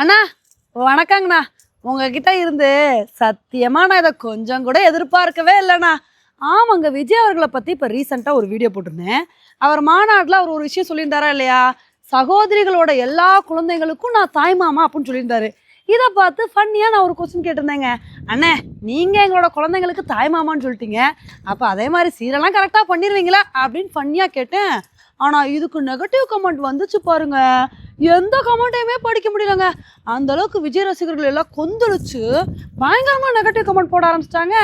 அண்ணா வணக்கங்கண்ணா. உங்ககிட்ட இருந்து சத்தியமா நான் இதை கொஞ்சம் கூட எதிர்பார்க்கவே இல்லைண்ணா. ஆமாங்க விஜய் அவர்களை பற்றி இப்போ ரீசெண்டாக ஒரு வீடியோ போட்டிருந்தேன். அவர் மாநாட்டில் அவர் ஒரு விஷயம் சொல்லியிருந்தாரா இல்லையா? சகோதரிகளோட எல்லா குழந்தைங்களுக்கும் நான் தாய்மாமா அப்படின்னு சொல்லியிருந்தாரு. இதை பார்த்து ஃபன்னியாக நான் ஒரு கொஸ்டின் கேட்டிருந்தேங்க. அண்ணே நீங்கள் எங்களோட குழந்தைங்களுக்கு தாய்மாமான்னு சொல்லிட்டீங்க. அப்போ அதே மாதிரி சீரெல்லாம் கரெக்டாக பண்ணிடுவீங்களா அப்படின்னு ஃபன்னியாக கேட்டேன். ஆனால் இதுக்கு நெகட்டிவ் கமெண்ட் வந்துச்சு பாருங்கள் எந்த கமெண்ட்டையுமே படிக்க முடியலங்க. அந்த அளவுக்கு விஜய் ரசிகர்கள் எல்லாம் கொந்தளிச்சு பயங்கரமாக நெகட்டிவ் கமெண்ட் போட ஆரம்பிச்சிட்டாங்க.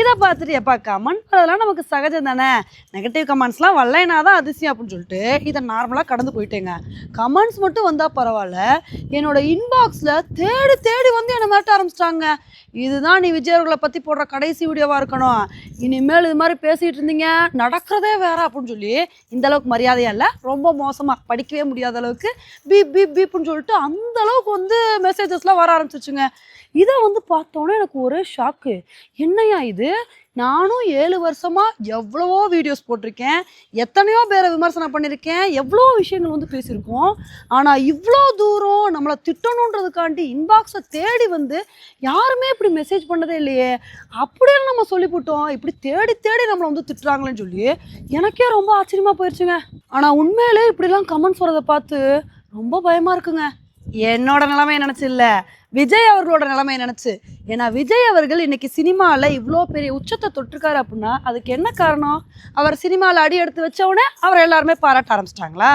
இதை பார்த்துட்டு எப்பா கமெண்ட் அதெல்லாம் நமக்கு சகஜம் தானே? நெகட்டிவ் கமெண்ட்ஸ்லாம் வரலைனா தான் அதிசயம் அப்படின்னு சொல்லிட்டு இதை நார்மலாக கடந்து போயிட்டேங்க. கமெண்ட்ஸ் மட்டும் வந்தால் பரவாயில்ல. என்னோட இன்பாக்ஸில் தேடி தேடி வந்து என்னை மிரட்ட ஆரம்பிச்சிட்டாங்க. இதுதான் நீ விஜய் அவர்களை பற்றி போடுற கடைசி வீடியோவாக இருக்கணும். இனிமேல் இது மாதிரி பேசிகிட்டு இருந்தீங்க. நடக்கிறதே வேற அப்படின்னு சொல்லி இந்த அளவுக்கு மரியாதையா இல்லை. ரொம்ப மோசமாக படிக்கவே முடியாத அளவுக்கு பீப் பீப் பீப்னு சொல்லிட்டு அந்த அளவுக்கு வந்து மெசேஜஸ்லாம் வர ஆரம்பிச்சிச்சுங்க இதை வந்து பார்த்தோன்னே எனக்கு ஒரே ஷாக்கு என்னையா இது? நானும் ஏழு வருஷமாக எவ்வளவோ வீடியோஸ் போட்டிருக்கேன். எத்தனையோ பேரை விமர்சனம் பண்ணியிருக்கேன். எவ்வளோ விஷயங்கள் வந்து பேசியிருக்கோம். ஆனால் இவ்வளோ தூரம் நம்மளை திட்டணுன்றதுக்காண்டி இன்பாக்ஸை தேடி வந்து யாருமே இப்படி மெசேஜ் பண்ணதே இல்லையே. அப்படியே நம்ம சொல்லிவிட்டோம் இப்படி தேடி தேடி நம்மளை வந்து திட்டுறாங்களேன்னு சொல்லி எனக்கே ரொம்ப ஆச்சரியமாக போயிடுச்சுங்க ஆனால் உண்மையிலே இப்படிலாம் கமெண்ட்ஸ் வரதை பார்த்து ரொம்ப பயமாக இருக்குங்க. என்னோட நிலைமையை நினச்சி இல்லை. விஜய் அவர்களோட நிலைமையை நினச்சி ஏன்னா விஜய் அவர்கள் இன்னைக்கு சினிமாவில் இவ்வளோ பெரிய உச்சத்தை தொட்டிருக்காரு அப்படின்னா அதுக்கு என்ன காரணம்? அவர் சினிமாவில் அடி எடுத்து வச்சவுடனே அவர் எல்லாருமே பாராட்ட ஆரம்பிச்சிட்டாங்களா?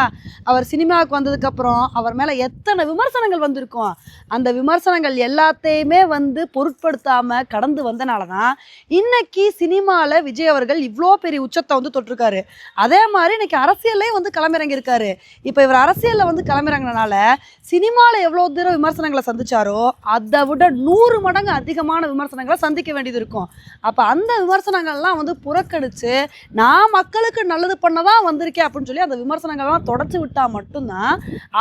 அவர் சினிமாவுக்கு வந்ததுக்கப்புறம் அவர் மேலே எத்தனை விமர்சனங்கள் வந்திருக்கும்? அந்த விமர்சனங்கள் எல்லாத்தையுமே வந்து பொருட்படுத்தாமல் கடந்து வந்தனால தான் இன்னைக்கு சினிமாவில் விஜய் அவர்கள் இவ்வளோ பெரிய உச்சத்தை வந்து தொட்டிருக்காரு. அதே மாதிரி இன்னைக்கு அரசியல்லையும் வந்து களமிறங்கியிருக்காரு. இப்போ இவர் அரசியலில் வந்து களமிறங்கினால சினிமாவில் எவ்வளோ தூரம் விமர்சனங்களை சந்திச்சாரோ அதை விட நூறு மடங்கு அதிகமான விமர்சனங்களை சந்திக்க வேண்டியது இருக்கும். அப்போ அந்த விமர்சனங்கள்லாம் வந்து புறக்கணித்து நான் மக்களுக்கு நல்லது பண்ண தான் வந்திருக்கேன் அப்படின்னு சொல்லி அந்த விமர்சனங்கள்லாம் தொடச்சி விட்டால் மட்டும்தான்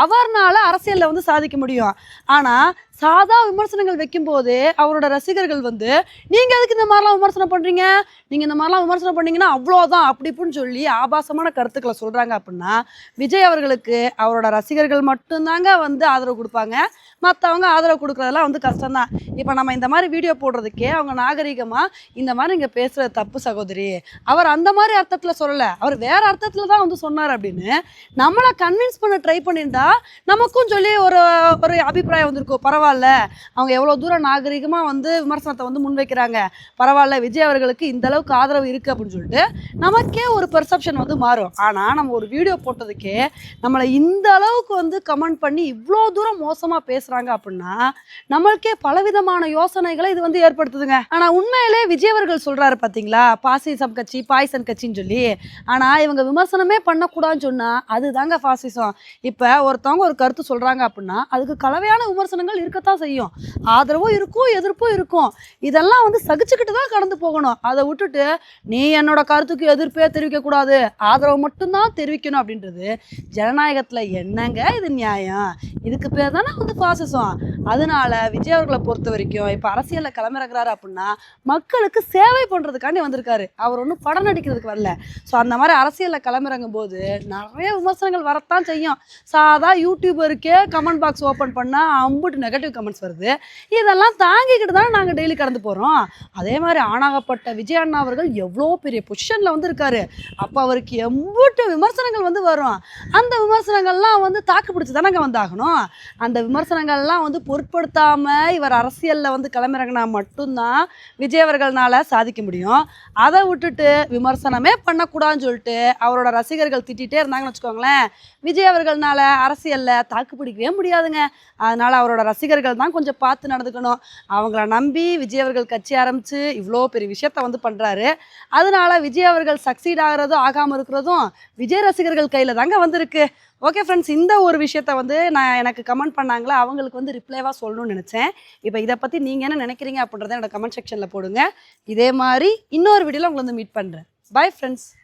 அவர்னால அரசியலில் வந்து சாதிக்க முடியும். ஆனால் சாதா விமர்சனங்கள் வைக்கும்போது அவரோட ரசிகர்கள் வந்து நீங்கள் எதுக்கு இந்த மாதிரிலாம் விமர்சனம் பண்ணுறீங்க நீங்கள் இந்த மாதிரிலாம் விமர்சனம் பண்ணீங்கன்னா அவ்வளோதான் அப்படி இப்படின்னு சொல்லி ஆபாசமான கருத்துக்களை சொல்கிறாங்க அப்படின்னா விஜய் அவர்களுக்கு அவரோட ரசிகர்கள் மட்டும்தாங்க வந்து ஆதரவு கொடுப்பாங்க. மற்றவங்க ஆதரவு கொடுக்குறதெல்லாம் வந்து கஷ்டம்தான். இப்போ நம்ம இந்த மாதிரி வீடியோ போடுறதுக்கே அவங்க நாகரிகமாக இந்த மாதிரி இங்கே பேசுகிறது தப்பு சகோதரி அவர் அந்த மாதிரி அர்த்தத்தில் சொல்லலை. அவர் வேறு அர்த்தத்தில் தான் வந்து சொன்னார் அப்படின்னு நம்மளை கன்வின்ஸ் பண்ண ட்ரை பண்ணியிருந்தா நமக்கும் சொல்லி ஒரு ஒரு அபிப்பிராயம் வந்திருக்கும். பரவாயில்ல அவங்க எவ்வளோ தூரம் நாகரிகமாக வந்து விமர்சனத்தை வந்து முன்வைக்கிறாங்க. பரவாயில்ல விஜய் அவர்களுக்கு இந்த அளவுக்கு ஆதரவு இருக்குது அப்படின்னு சொல்லிட்டு நமக்கே ஒரு பெர்செப்ஷன் வந்து மாறும். ஆனால் நம்ம ஒரு வீடியோ போட்டதுக்கே நம்மளை இந்த அளவுக்கு வந்து கமெண்ட் பண்ணி இவ்வளோ தூரம் மோசமாக பேசுகிறாங்க அப்படின்னா நம்மளுக்கே பலவிதமான யோசனைகளை இது வந்து ஏற்படுத்துதுங்க. ஆனா உண்மையிலே விஜயவர்கள் சொல்றாரு பாத்தீங்களா? பார்த்தீங்களா பாசிசம் கட்சி பாய்சன் கட்சின்னு சொல்லி. ஆனா இவங்க விமர்சனமே பண்ணக்கூடாதுன்னு சொன்னால் அதுதாங்க பாசிசம். இப்போ ஒருத்தவங்க ஒரு கருத்து சொல்றாங்க அப்படின்னா அதுக்கு கலவையான விமர்சனங்கள் இருக்கத்தான் செய்யும். ஆதரவும் இருக்கும் எதிர்ப்பும் இருக்கும். இதெல்லாம் வந்து சகிச்சுக்கிட்டு தான் கடந்து போகணும். அதை விட்டுட்டு நீ என்னோட கருத்துக்கு எதிர்ப்பே தெரிவிக்கக்கூடாது. ஆதரவு மட்டும்தான் தெரிவிக்கணும் அப்படின்றது ஜனநாயகத்துல என்னங்க இது நியாயம்? இதுக்கு பேர் தானே வந்து பாசிசம். அதனால விஜய் அவர்களை பொறுத்த வரைக்கும் இப்போ அரசியலில் கிளம்பிறங்குறாரு அப்படின்னா மக்களுக்கு சேவை பண்ணுறதுக்காண்டி வந்திருக்காரு. அவர் ஒன்றும் படம் நடிக்கிறதுக்கு வரல. ஸோ அந்த மாதிரி அரசியலில் கிளம்பிறங்கும் போது நிறைய விமர்சனங்கள் வரத்தான் செய்யும். சாதா யூடியூபருக்கே கமெண்ட் பாக்ஸ் ஓப்பன் பண்ணால் அம்புட்டு நெகட்டிவ் கமெண்ட்ஸ் வருது. இதெல்லாம் தாங்கிக்கிட்டு தானே நாங்கள் டெய்லி கடந்து போகிறோம் அதே மாதிரி ஆணாகப்பட்ட விஜய் அண்ணா அவர்கள் எவ்வளோ பெரிய பொசிஷனில் வந்து இருக்காரு அப்போ அவருக்கு எம்புட்டு விமர்சனங்கள் வரும். அந்த விமர்சனங்கள்லாம் வந்து தாக்கு பிடிச்சி தானங்க வந்தாகணும். அந்த விமர்சனங்கள்லாம் வந்து பொருட்படுத்தாமல் இவர் அரசியலில் வந்து கிளம்பிறங்கினா மட்டும்தான் விஜய் அவர்கள்னால சாதிக்க முடியும். அதை விட்டுட்டு விமர்சனமே பண்ணக்கூடாதுன்னு சொல்லிட்டு அவரோட ரசிகர்கள் திட்டிகிட்டே இருந்தாங்கன்னு வச்சுக்கோங்களேன். விஜய் அவர்கள்னால அரசியலில் தாக்கு பிடிக்கவே முடியாதுங்க. அதனால் அவரோட ரசிகர்கள் தான் கொஞ்சம் பார்த்து நடந்துக்கணும். அவங்கள நம்பி விஜய் அவர்கள் கட்சி ஆரம்பித்து இவ்வளோ பெரிய விஷயத்த வந்து பண்ணுறாரு அதனால விஜய் அவர்கள் சக்சீட் ஆகிறதும் ஆகாமல் இருக்கிறதும் விஜய் ரசிகர்கள் கையில் தாங்க வந்திருக்கு. ஓகே ஃப்ரெண்ட்ஸ் இந்த ஒரு விஷயத்த வந்து நான் எனக்கு கமெண்ட் பண்ணாங்களா அவங்களுக்கு வந்து ரிப்ளைவாக சொல்லணும்னு நினச்சேன். இப்போ இதை பற்றி நீங்கள் என்ன நினைக்கிறீங்க அப்படின்றத என்னோட கமெண்ட் செக்ஷனில் போடுங்க. இதே மாதிரி இன்னொரு வீடியோவில் உங்களை வந்து மீட் பண்ணுறேன் பாய் ஃப்ரெண்ட்ஸ்